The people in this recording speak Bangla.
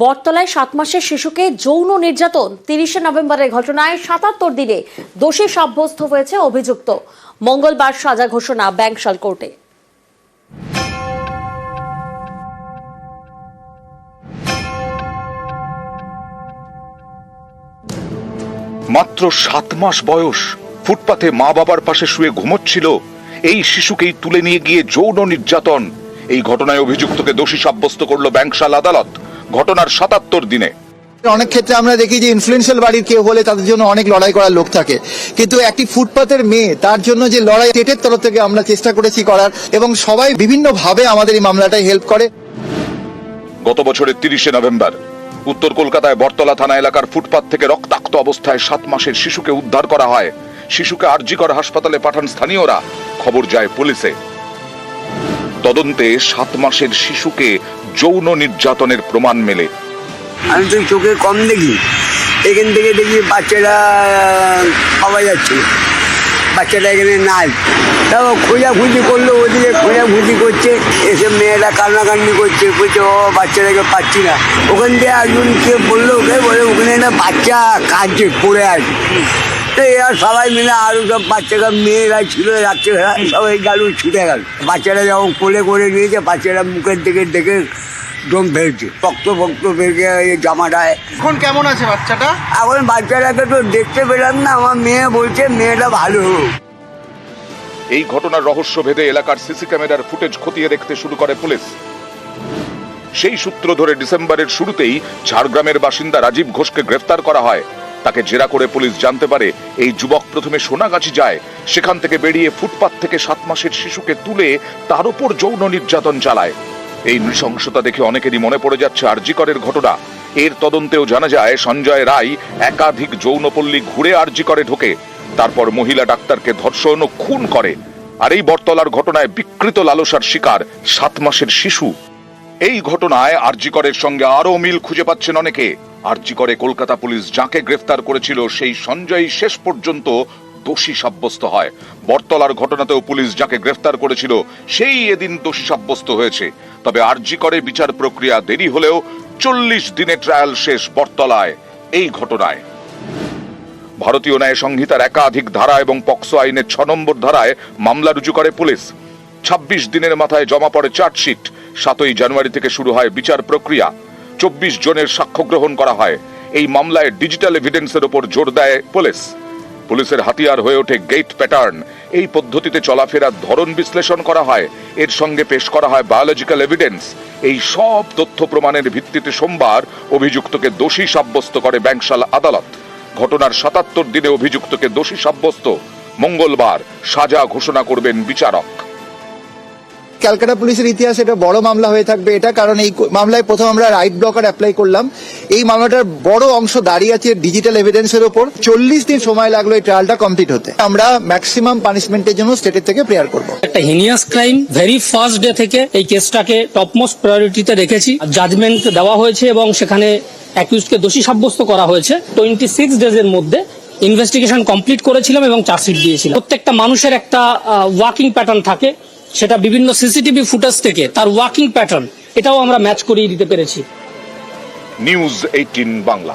বটতলায় সাত মাসের শিশুকে যৌন নির্যাতন। তিরিশে নভেম্বরের ঘটনায় সাতাত্তর দিনে দোষী সাব্যস্ত হয়েছে অভিযুক্ত। মঙ্গলবার সাজা ঘোষণা ব্যাংশাল কোর্টে। মাত্র সাত মাস বয়স। ফুটপাতে মা বাবার পাশে শুয়ে ঘুমোচ্ছিল। এই শিশুকেই তুলে নিয়ে গিয়ে যৌন নির্যাতন। এই ঘটনায় অভিযুক্তকে দোষী সাব্যস্ত করল ব্যাংশাল আদালত। ঘটনার সাতাত্তর দিনে। অনেক ক্ষেত্রে আমরা দেখি যে ইনফ্লুয়েন্সিয়াল বাড়ির কেউ হলে তাদের জন্য অনেক লড়াই করার লোক থাকে। কিন্তু একটি ফুটপাতের মেয়ে তার জন্য যে লড়াই স্টেটের তরফ থেকে আমরা চেষ্টা করেছি করার এবং সবাই বিভিন্ন ভাবে আমাদের এই মামলাটায় হেল্প করে। গত বছরের তিরিশে নভেম্বর উত্তর কলকাতায় বটতলা থানা এলাকার ফুটপাত থেকে রক্তাক্ত অবস্থায় সাত মাসের শিশুকে উদ্ধার করা হয়। শিশুকে আরজিকর হাসপাতালে পাঠান স্থানীয়রা। খবর যায় পুলিশে। তদন্তে সাত মাসের শিশুকে যৌন নির্যাতনের প্রমাণ মেলে। আমি তো চোখে কম দেখি। এখান থেকে দেখি বাচ্চারা পাওয়া যাচ্ছে। বাচ্চাটা এখানে নাই। তাও খোঁজাখুঁজি করল, ওদিকে খোঁজাখুঁজি করছে। এসে মেয়েরা কান্নাকান্নি করছে। বলছে, ও, বাচ্চাটাকে পাচ্ছি না। ওখান থেকে একজন কে বলল, ওকে বলে, ওখানে একটা বাচ্চা কাঁদছে, পড়ে আছে। তো এরা সবাই মিলে আরও সব বাচ্চারা মেয়েরা ছিল রাত্রেবেলা সবাই গেল ছুটে গেল। বাচ্চারা যখন কোলে করে নিয়েছে বাচ্চারা মুখের দিকে দেখে দম ফেলছে। রক্ত ফক্ত বেরিয়ে এই জামাটায়। এখন কেমন আছে বাচ্চাটা? এখন বাচ্চাটাকে তো দেখতে পেলাম না আমার মেয়ে বলছে মেয়েটা ভালো এই ঘটনার রহস্য ভেদে এলাকার সিসি ক্যামেরার ফুটেজ খতিয়ে দেখতে শুরু করে পুলিশ। সেই সূত্র ধরে ডিসেম্বরের শুরুতেই ঝাড়গ্রামের বাসিন্দা রাজীব ঘোষকে গ্রেফতার করা হয়। তাকে জেরা করে পুলিশ জানতে পারে এই যুবক প্রথমে সোনাগাছি যায়, সেখান থেকে বেরিয়ে ফুটপাত থেকে সাত মাসের শিশুকে তুলে তার উপর যৌন নির্যাতন চালায়। এই নৃশংসতা দেখে অনেকেরই মনে পড়ে যাচ্ছে আরজিকরের ঘটনা। এর তদন্তেও জানা যায়, সঞ্জয় রায় একাধিক যৌনপল্লী ঘুরে আরজিকরে ঢোকে। তারপর মহিলা ডাক্তারকে ধর্ষণ ও খুন করে। আর এই বটতলার ঘটনায় বিকৃত লালসার শিকার সাত মাসের শিশু। এই ঘটনায় আরজিকরের সঙ্গে আরও মিল খুঁজে পাচ্ছেন অনেকে। আরজিকরে কলকাতা পুলিশ যাকে গ্রেফতার করেছিল, সেই সঞ্জয় শেষ পর্যন্ত দোষী সাব্যস্ত হয়। বটতলার ঘটনাতেও পুলিশ যাকে গ্রেফতার করেছিল, সেই এদিন দোষী সাব্যস্ত হয়েছে। তবে আরজিকরে বিচার প্রক্রিয়া দেরি হলেও চল্লিশ দিনে ট্রায়াল শেষ বটতলায় এই ঘটনায়। ভারতীয় ন্যায় সংহিতার একাধিক ধারা এবং পক্সো আইনের ছ নম্বর ধারায় মামলা রুজু করে পুলিশ। ছাব্বিশ দিনের মাথায় জমা পড়ে চার্জশিট। সাতই জানুয়ারি থেকে শুরু হয় বিচার প্রক্রিয়া। চব্বিশ জনের সাক্ষ্য গ্রহণ করা হয়। এই মামলায় ডিজিটাল এভিডেন্সের উপর জোর দেয় পুলিশ। পুলিশের হাতিয়ার হয়ে ওঠে গেট প্যাটার্ন এই পদ্ধতিতে চলাফেরার ধরন বিশ্লেষণ করা হয়। এর সঙ্গে পেশ করা হয় বায়োলজিক্যাল এভিডেন্স এই সব তথ্য প্রমাণের ভিত্তিতে সোমবার অভিযুক্তকে দোষী সাব্যস্ত করে ব্যাংশাল আদালত। ঘটনার সাতাত্তর দিনে অভিযুক্তকে দোষী সাব্যস্ত। মঙ্গলবার সাজা ঘোষণা করবেন বিচারক। ক্যালকাটা পুলিশের ইতিহাসে এটা বড় মামলা হয়ে থাকবে। এটা কারণ এই মামলায় প্রথম আমরা রাইট ব্লকার অ্যাপ্লাই করলাম। এই মামলাটার বড় অংশ দাঁড়িয়ে আছে ডিজিটাল এভিডেন্সের উপর চল্লিশ দিন সময় লাগল এই ট্রায়ালটা কমপ্লিট হতে। আমরা ম্যাক্সিমাম পানিশমেন্টের জন্য স্টেটের থেকে প্রেয়ার করব। একটা heinous crime very first day থেকে এই কেসটাকে টপমোস্ট প্রায়োরিটিতে রেখেছি। জাজমেন্ট দেওয়া হয়েছে এবং সেখানে অ্যাকিউজকে দোষী সাব্যস্ত করা হয়েছে। টোয়েন্টি সিক্স ডেজ এর মধ্যে ইনভেস্টিগেশন কমপ্লিট করেছিলাম এবং চার্জশিট দিয়েছিলাম। প্রত্যেকটা মানুষের একটা ওয়াকিং প্যাটার্ন থাকে। সেটা বিভিন্ন সিসিটিভি ফুটেজ থেকে তার ওয়াকিং প্যাটার্ন, এটাও আমরা ম্যাচ করিয়ে দিতে পেরেছি। News eighteen Bangla.